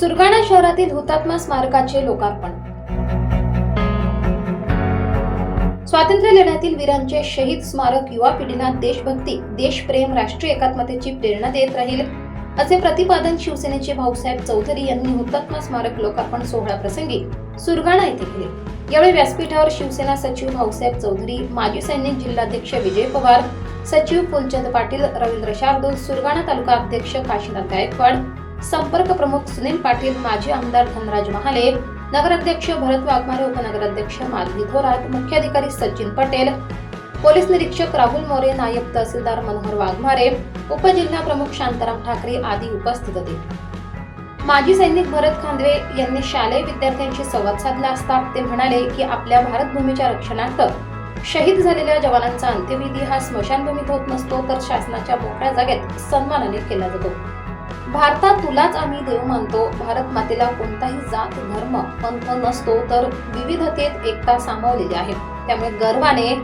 सुरगाणा शहरातील हुतात्मा स्मारकाचे लोकार्पण. स्वातंत्र्य लढ्यातील वीरांचे शहीद स्मारक युवा पिढीला देशभक्ती देशप्रेम राष्ट्रीय एकात्मतेची प्रेरणा देत राहील असे प्रतिपादन शिवसेनेचे भाऊसाहेब चौधरी यांनी हुतात्मा स्मारक लोकार्पण सोहळा प्रसंगी सुरगाणा येथे केले. यावेळी व्यासपीठावर शिवसेना सचिव भाऊसाहेब चौधरी माजी सैनिक जिल्हाध्यक्ष विजय पवार सचिव फुलचंद पाटील रवींद्र शार्दूल सुरगाणा तालुका अध्यक्ष काशीनाथ गायकवाड संपर्क प्रमुख सुनील पाटील माजी आमदार धनराज महाले नगराध्यक्ष भरत वाघमारे उपनगराध्यक्ष माधवी थोरात मुख्याधिकारी सचिन पटेल पोलीस निरीक्षक राहुल मोरे नायब तहसीलदार मनोहर वाघमारे उपजिल्हा प्रमुख शांताराम ठाकरे आदी उपस्थित होते. माजी सैनिक भरत खांदवे यांनी शालेय विद्यार्थ्यांशी संवाद साधला असता ते म्हणाले की आपल्या भारतभूमीच्या रक्षणार्थ शहीद झालेल्या जवानांचा अंत्यविधी हा स्मशानभूमीत होत नसतो तर शासनाच्या मोकळ्या जागेत सन्मानाने केला जातो. भारतात तुलाच आम्ही देव मानतो. भारत मातेला कोणताही जात धर्म पंथ नसतो तर विविधतेत एकता सामावलेली आहे. त्यामुळे गर्वाने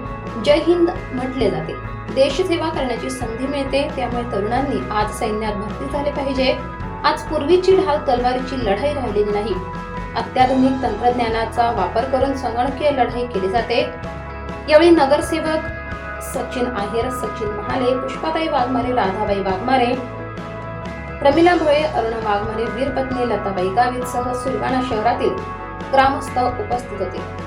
जय हिंद म्हटले जाते. देशसेवा करण्याची संधी मिळते. त्यामुळे तरुणांनी आज सैन्यात भरती झाले पाहिजे. आज पूर्वीची ढाल तलवारीची लढाई राहिलेली नाही. अत्याधुनिक तंत्रज्ञानाचा वापर करून संगणकीय लढाई केली जाते. यावेळी नगरसेवक सचिन आहेर सचिन महाले पुष्पाताई वाघमारे राधाबाई वाघमारे प्रमिला भोये अरुणा वाघमारे वीरपत्नी लताबाई गावित सह सुरगाणा शहरातील ग्रामस्थ उपस्थित होते.